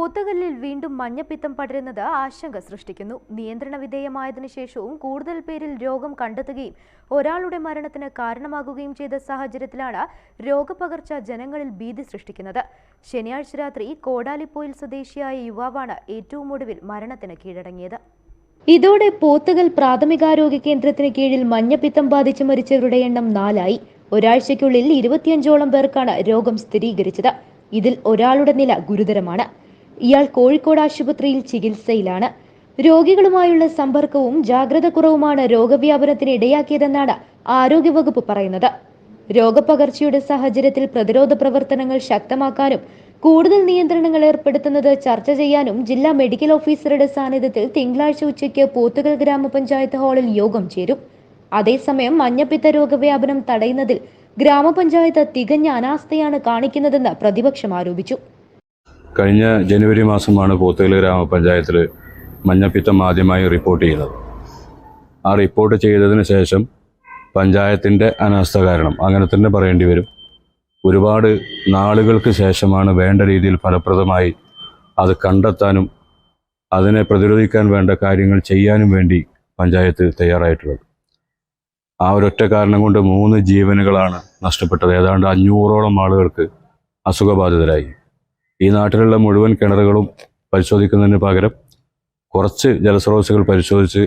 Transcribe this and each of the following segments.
പോത്തുകല്ലിൽ വീണ്ടും മഞ്ഞപ്പിത്തം പടരുന്നത് ആശങ്ക സൃഷ്ടിക്കുന്നു. നിയന്ത്രണ വിധേയമായതിനു ശേഷവും കൂടുതൽ പേരിൽ രോഗം കണ്ടെത്തുകയും ഒരാളുടെ മരണത്തിന് കാരണമാകുകയും ചെയ്ത സാഹചര്യത്തിലാണ് രോഗപകർച്ച ജനങ്ങളിൽ ഭീതി സൃഷ്ടിക്കുന്നത്. ശനിയാഴ്ച രാത്രി കോടാലിപ്പോയിൽ സ്വദേശിയായ യുവാവാണ് ഏറ്റവും ഒടുവിൽ മരണത്തിന് കീഴടങ്ങിയത്. ഇതോടെ പോത്തകൽ പ്രാഥമികാരോഗ്യ കേന്ദ്രത്തിന് കീഴിൽ മഞ്ഞപ്പിത്തം ബാധിച്ച് മരിച്ചവരുടെ എണ്ണം നാലായി. ഒരാഴ്ചയ്ക്കുള്ളിൽ ഇരുപത്തിയഞ്ചോളം പേർക്കാണ് രോഗം സ്ഥിരീകരിച്ചത്. ഇതിൽ ഒരാളുടെ നില ഗുരുതരമാണ്. ഇയാൾ കോഴിക്കോട് ആശുപത്രിയിൽ ചികിത്സയിലാണ്. രോഗികളുമായുള്ള സമ്പർക്കവും ജാഗ്രത കുറവുമാണ് രോഗവ്യാപനത്തിന് ഇടയാക്കിയതെന്നാണ് ആരോഗ്യവകുപ്പ് പറയുന്നത്. രോഗപകർച്ചയുടെ സാഹചര്യത്തിൽ പ്രതിരോധ പ്രവർത്തനങ്ങൾ ശക്തമാക്കാനും കൂടുതൽ നിയന്ത്രണങ്ങൾ ഏർപ്പെടുത്തുന്നത് ചർച്ച ചെയ്യാനും ജില്ലാ മെഡിക്കൽ ഓഫീസറുടെ സാന്നിധ്യത്തിൽ തിങ്കളാഴ്ച ഉച്ചയ്ക്ക് പോത്തുകൽ ഗ്രാമപഞ്ചായത്ത് ഹാളിൽ യോഗം ചേരും. അതേസമയം മഞ്ഞപ്പിത്ത രോഗവ്യാപനം തടയുന്നതിൽ ഗ്രാമപഞ്ചായത്ത് തികഞ്ഞ അനാസ്ഥയാണ് കാണിക്കുന്നതെന്ന് പ്രതിപക്ഷം ആരോപിച്ചു. കഴിഞ്ഞ ജനുവരി മാസമാണ് പോത്തുകൽ ഗ്രാമപഞ്ചായത്തിൽ മഞ്ഞപ്പിത്തം ആദ്യമായി റിപ്പോർട്ട് ചെയ്തത്. ആ റിപ്പോർട്ട് ചെയ്തതിന് ശേഷം പഞ്ചായത്തിന്റെ അനാസ്ഥ കാരണം അങ്ങനെ തന്നെ പറയേണ്ടി വരും. ഒരുപാട് നാളുകൾക്ക് ശേഷമാണ് വേണ്ട രീതിയിൽ ഫലപ്രദമായി അത് കണ്ടെത്താനും അതിനെ പ്രതിരോധിക്കാൻ വേണ്ട കാര്യങ്ങൾ ചെയ്യാനും വേണ്ടി പഞ്ചായത്ത് തയ്യാറായിട്ടുള്ളത്. ആ ഒരൊറ്റ കാരണം കൊണ്ട് മൂന്ന് ജീവനുകളാണ് നഷ്ടപ്പെട്ടത്. ഏതാണ്ട് അഞ്ഞൂറോളം ആളുകൾക്ക് അസുഖബാധിതരായി. ഈ നാട്ടിലുള്ള മുഴുവൻ കിണറുകളും പരിശോധിക്കുന്നതിന് പകരം കുറച്ച് ജലസ്രോതസ്സുകൾ പരിശോധിച്ച്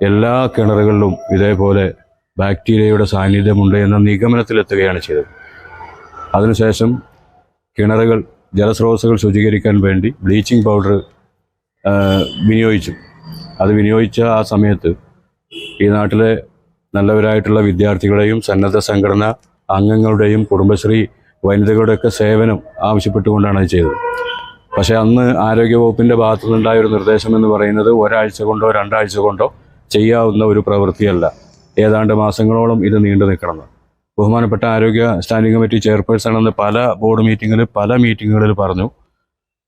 എല്ലാ കിണറുകളിലും ഇതേപോലെ ബാക്ടീരിയയുടെ സാന്നിധ്യമുണ്ട് എന്ന നിഗമനത്തിലെത്തുകയാണ് ചെയ്തത്. അതിനുശേഷം കിണറുകൾ ജലസ്രോതസ്സുകൾ ശുചീകരിക്കാൻ വേണ്ടി ബ്ലീച്ചിങ് പൗഡർ വിനിയോഗിച്ചു. അത് വിനിയോഗിച്ച ആ സമയത്ത് ഈ നാട്ടിലെ നല്ലവരായിട്ടുള്ള വിദ്യാർത്ഥികളെയും സന്നദ്ധ സംഘടന അംഗങ്ങളുടെയും കുടുംബശ്രീ വനിതകളുടെയൊക്കെ സേവനം ആവശ്യപ്പെട്ടുകൊണ്ടാണ് അത് ചെയ്തത്. പക്ഷേ അന്ന് ആരോഗ്യവകുപ്പിന്റെ ഭാഗത്തു നിന്നുണ്ടായ ഒരു നിർദ്ദേശം എന്ന് പറയുന്നത് ഒരാഴ്ച കൊണ്ടോ രണ്ടാഴ്ച കൊണ്ടോ ചെയ്യാവുന്ന ഒരു പ്രവൃത്തിയല്ല. ഏതാണ്ട് മാസങ്ങളോളം ഇത് നീണ്ടു നിൽക്കണം. ബഹുമാനപ്പെട്ട ആരോഗ്യ സ്റ്റാൻഡിംഗ് കമ്മിറ്റി ചെയർപേഴ്സൺ എന്ന് പല ബോർഡ് മീറ്റിങ്ങിൽ പല മീറ്റിങ്ങുകളിൽ പറഞ്ഞു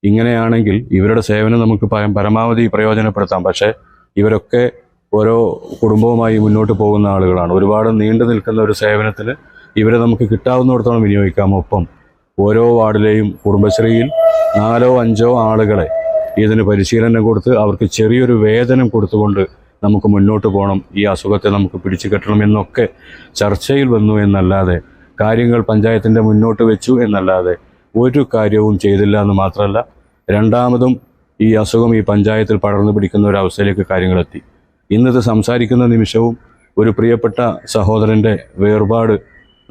ഇങ്ങനെയാണെങ്കിൽ ഇവരുടെ സേവനം നമുക്ക് പരമാവധി പ്രയോജനപ്പെടുത്താം. പക്ഷേ ഇവരൊക്കെ ഓരോ കുടുംബവുമായി മുന്നോട്ട് പോകുന്ന ആളുകളാണ്. ഒരുപാട് നീണ്ടു നിൽക്കുന്ന ഒരു സേവനത്തിന് ഇവരെ നമുക്ക് കിട്ടാവുന്നിടത്തോളം വിനിയോഗിക്കാം. ഒപ്പം ഓരോ വാർഡിലെയും കുടുംബശ്രീയിൽ നാലോ അഞ്ചോ ആളുകളെ ഇതിന് പരിശീലനം കൊടുത്ത് അവർക്ക് ചെറിയൊരു വേതനം കൊടുത്തുകൊണ്ട് നമുക്ക് മുന്നോട്ട് പോകണം. ഈ അസുഖത്തെ നമുക്ക് പിടിച്ചു കെട്ടണം എന്നൊക്കെ ചർച്ചയിൽ വന്നു എന്നല്ലാതെ കാര്യങ്ങൾ പഞ്ചായത്തിന്റെ മുന്നോട്ട് വെച്ചു എന്നല്ലാതെ ഒരു കാര്യവും ചെയ്തില്ല എന്ന് മാത്രമല്ല രണ്ടാമതും ഈ അസുഖം ഈ പഞ്ചായത്തിൽ പടർന്നു പിടിക്കുന്ന ഒരു അവസ്ഥയിലേക്ക് കാര്യങ്ങളെത്തി ഇന്നത് സംസാരിക്കുന്ന നിമിഷവും ഒരു പ്രിയപ്പെട്ട സഹോദരന്റെ വേർപാട്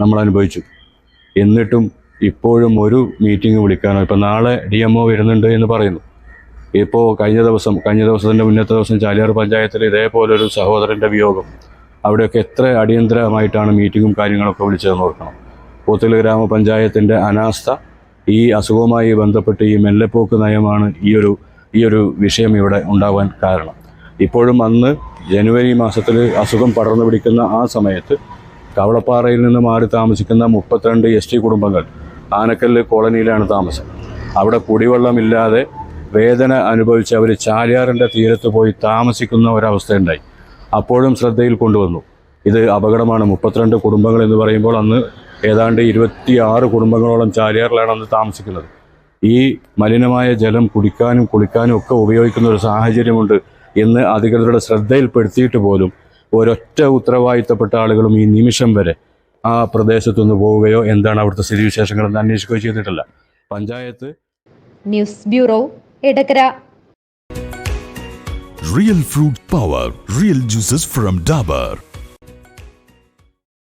നമ്മൾ അനുഭവിച്ചു എന്നിട്ടും ഇപ്പോഴും ഒരു മീറ്റിംഗ് വിളിക്കാനോ ഇപ്പം നാളെ ഡി എം ഒ വരുന്നുണ്ട് എന്ന് പറയുന്നു. ഇപ്പോൾ കഴിഞ്ഞ ദിവസം കഴിഞ്ഞ ദിവസത്തിന്റെ മുന്നത്തെ ദിവസം ചാലിയാർ പഞ്ചായത്തിൽ ഇതേപോലൊരു സഹോദരന്റെ വിയോഗം. അവിടെയൊക്കെ എത്ര അടിയന്തരമായിട്ടാണ് മീറ്റിങ്ങും കാര്യങ്ങളൊക്കെ വിളിച്ചതെന്ന് ഓർക്കണം. പോത്തൽ ഗ്രാമപഞ്ചായത്തിന്റെ അനാസ്ഥ ഈ അസുഖവുമായി ബന്ധപ്പെട്ട് ഈ മെല്ലെപ്പോക്ക് നയമാണ് ഈ ഒരു ഈ ഒരു വിഷയം ഇവിടെ ഉണ്ടാവാൻ കാരണം. ഇപ്പോഴും അന്ന് ജനുവരി മാസത്തിൽ അസുഖം പടർന്നു പിടിക്കുന്ന ആ സമയത്ത് കവളപ്പാറയിൽ നിന്ന് മാറി താമസിക്കുന്ന മുപ്പത്തിരണ്ട് എസ് ടി കുടുംബങ്ങൾ ആനക്കല്ല് കോളനിയിലാണ് താമസം. അവിടെ കുടിവെള്ളമില്ലാതെ വേദന അനുഭവിച്ച് അവർ ചാലിയാറിന്റെ തീരത്ത് പോയി താമസിക്കുന്ന ഒരവസ്ഥയുണ്ടായി. അപ്പോഴും ശ്രദ്ധയിൽ കൊണ്ടുവന്നു. ഇത് അപകടമാണ്. മുപ്പത്തിരണ്ട് കുടുംബങ്ങൾ എന്ന് പറയുമ്പോൾ അന്ന് ഏതാണ്ട് ഇരുപത്തി ആറ് കുടുംബങ്ങളോളം ചാലിയാറിലാണ് അന്ന് താമസിക്കുന്നത്. ഈ മലിനമായ ജലം കുടിക്കാനും കുളിക്കാനും ഒക്കെ ഉപയോഗിക്കുന്ന ഒരു സാഹചര്യമുണ്ട് എന്ന് അധികൃതരുടെ ശ്രദ്ധയിൽപ്പെടുത്തിയിട്ട് പോലും ഒരൊറ്റ ഉത്തരവാദിത്തപ്പെട്ട ആളുകളും ഈ നിമിഷം വരെ ആ പ്രദേശത്തുനിന്ന് പോവുകയോ എന്താണ് അവിടുത്തെ സ്ഥിതിവിശേഷങ്ങൾ എന്ന് അന്വേഷിക്കുകയോ ചെയ്തിട്ടില്ല panchayat news bureau Edakkara real fruit power real juices from Dabur.